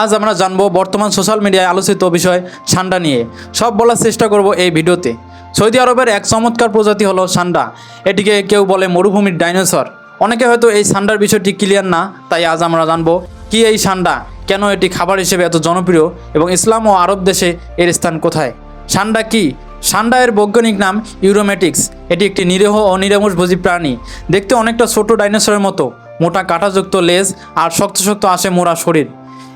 আজ আমরা জানব বর্তমান সোশ্যাল মিডিয়ায় আলোচিত বিষয় সান্ডা নিয়ে। সব বলার চেষ্টা করব এই ভিডিওতে। সৌদি আরবের এক চমৎকার প্রজাতি হলো সান্ডা। এটিকে কেউ বলে মরুভূমির ডাইনোসর অনেকে হয়তো এই সান্ডার বিষয়টি ক্লিয়ার না, তাই আজ আমরা জানব কি এই সান্ডা, কেন এটি খাবার হিসেবে এত জনপ্রিয় এবং ইসলাম ও আরব দেশে এর স্থান কোথায়? সান্ডা কি? সান্ডা এর বৈজ্ঞানিক নাম ইউরোমেটিক্স এটি একটি নিরীহ ও নিরামুষভোজী প্রাণী। দেখতে অনেকটা ছোট ডাইনোসরের মতো। মোটা কাঁটাযুক্ত লেজ আর শক্ত শক্ত আসে মোড়া শরীর।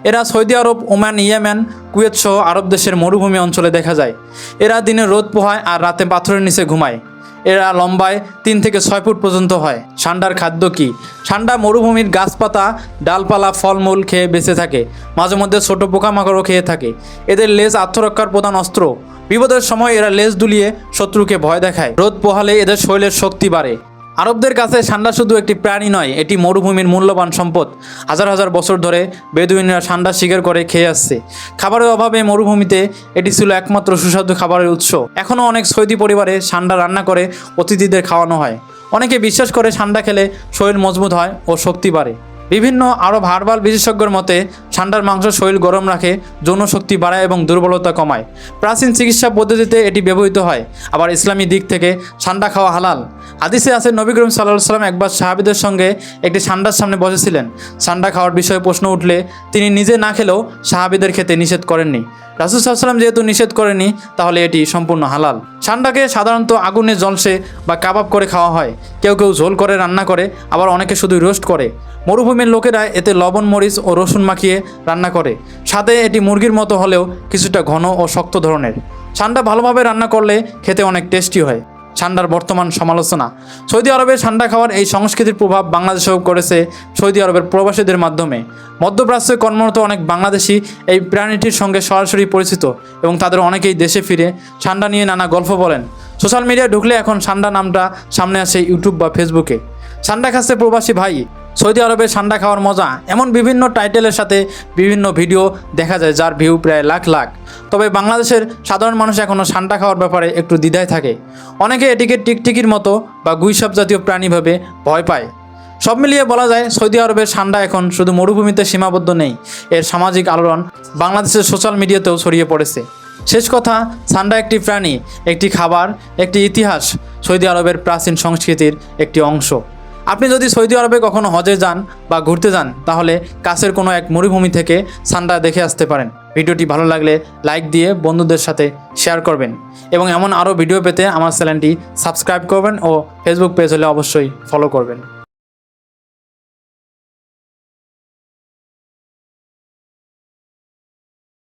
এরা Saudi Arab, Oman, Yemen, Kuwait সহ আরব দেশের মরুভূমি অঞ্চলে দেখা যায়। এরা দিনে রোদ পোহায় আর রাতে পাথরের নিচে ঘুমায়। এরা লম্বায় তিন থেকে ছয় ফুট পর্যন্ত হয়। ঠান্ডার খাদ্য কি? ঠান্ডা মরুভূমির গাছপাতা, ডালপালা, ফলমূল খেয়ে বেঁচে থাকে। মাঝে মধ্যে ছোট পোকামাকড়ও খেয়ে থাকে। এদের লেজ আত্মরক্ষার প্রধান অস্ত্র। বিপদের সময় এরা লেজ দুলিয়ে শত্রুকে ভয় দেখায়। রোদ পোহালে এদের শরীরের শক্তি বাড়ে। আরবদের কাছে সান্ডা শুধু একটি প্রাণী নয়, এটি মরুভূমির মূল্যবান সম্পদ। হাজার হাজার বছর ধরে বেদুইনরা সান্ডা শিকার করে খেয়ে আসছে। খাবারের অভাবে মরুভূমিতে এটি ছিল একমাত্র সুস্বাদু খাবারের উৎস। এখনও অনেক সৌদি পরিবারে সান্ডা রান্না করে অতিথিদের খাওয়ানো হয়। অনেকে বিশ্বাস করে সান্ডা খেলে শরীর মজবুত হয় ও শক্তি বাড়ে। বিভিন্ন আরব হার্বাল বিশেষজ্ঞর মতে ঠান্ডার মাংস শরীর গরম রাখে, যৌন শক্তি বাড়ায় এবং দুর্বলতা কমায়। প্রাচীন চিকিৎসা পদ্ধতিতে এটি ব্যবহৃত হয়। আবার ইসলামী দিক থেকে ঠান্ডা খাওয়া হালাল। হাদিসে আছে, নবী করিম সাল্লাহ সাল্লাম একবার সাহাবিদের সঙ্গে একটি ঠান্ডার সামনে বসেছিলেন। ঠান্ডা খাওয়ার বিষয়ে প্রশ্ন উঠলে তিনি নিজে না খেলেও সাহাবিদের খেতে নিষেধ করেননি। রাসুল সাল্লাম যেহেতু নিষেধ করেনি তাহলে এটি সম্পূর্ণ হালাল। ঠান্ডাকে সাধারণত আগুনে জলসে বা কাবাব করে খাওয়া হয়। কেউ কেউ ঝোল করে, রান্না করে, আবার অনেকে শুধু রোস্ট করে। মরুভূমির লোকেরা এতে লবণ, মরিচ ও রসুন মাখিয়ে রান্না করে। সাথে এটি মুরগির মতো হলেও কিছুটা ঘন ও শক্ত ধরনের। ঠান্ডা ভালোভাবে রান্না করলে খেতে অনেক টেস্টি হয়। ঠান্ডার বর্তমান সমালোচনা। সৌদি আরবে ঠান্ডা খাওয়ার এই সংস্কৃতির প্রভাব বাংলাদেশেও করেছে সৌদি আরবের প্রবাসীদের মাধ্যমে। মধ্যপ্রাচ্যে কর্মরত অনেক বাংলাদেশি এই প্রাণীটির সঙ্গে সরাসরি পরিচিত এবং তাদের অনেকেই দেশে ফিরে ঠান্ডা নিয়ে নানা গল্প বলেন। সোশ্যাল মিডিয়ায় ঢুকলে এখন ঠান্ডা নামটা সামনে আসে ইউটিউব বা ফেসবুকে। ঠান্ডা খাচ্ছে প্রবাসী ভাই। সৌদি আরবে ঠান্ডা খাওয়ার মজা এমন বিভিন্ন টাইটেলের সাথে বিভিন্ন ভিডিও দেখা যায় যার ভিউ প্রায় লাখ লাখ। তবে বাংলাদেশের সাধারণ মানুষ এখনও ঠান্ডা খাওয়ার ব্যাপারে একটু দ্বিধায় থাকে। অনেকে এটিকে টিকটিকির মতো বা গুইসাপ জাতীয় প্রাণী ভেবে ভয় পায়। সব মিলিয়ে বলা যায় সৌদি আরবের ঠান্ডা এখন শুধু মরুভূমিতে সীমাবদ্ধ নেই, এর সামাজিক আলোড়ন বাংলাদেশের সোশ্যাল মিডিয়াতেও ছড়িয়ে পড়েছে। শেষ কথা ঠান্ডা একটি প্রাণী, একটি খাবার, একটি ইতিহাস সৌদি আরবের প্রাচীন সংস্কৃতির একটি অংশ। আপনি যদি সৌদি আরবে কখনো হজে যান বা ঘুরতে যান, তাহলে কাছের কোনো এক মরুভূমি থেকে সান্ডা দেখে আসতে পারেন। ভিডিওটি ভালো লাগলে লাইক দিয়ে বন্ধুদের সাথে শেয়ার করবেন। এবং এমন আরও ভিডিও পেতে আমার চ্যানেলটি সাবস্ক্রাইব করবেন ও ফেসবুক পেজ হলে অবশ্যই ফলো করবেন।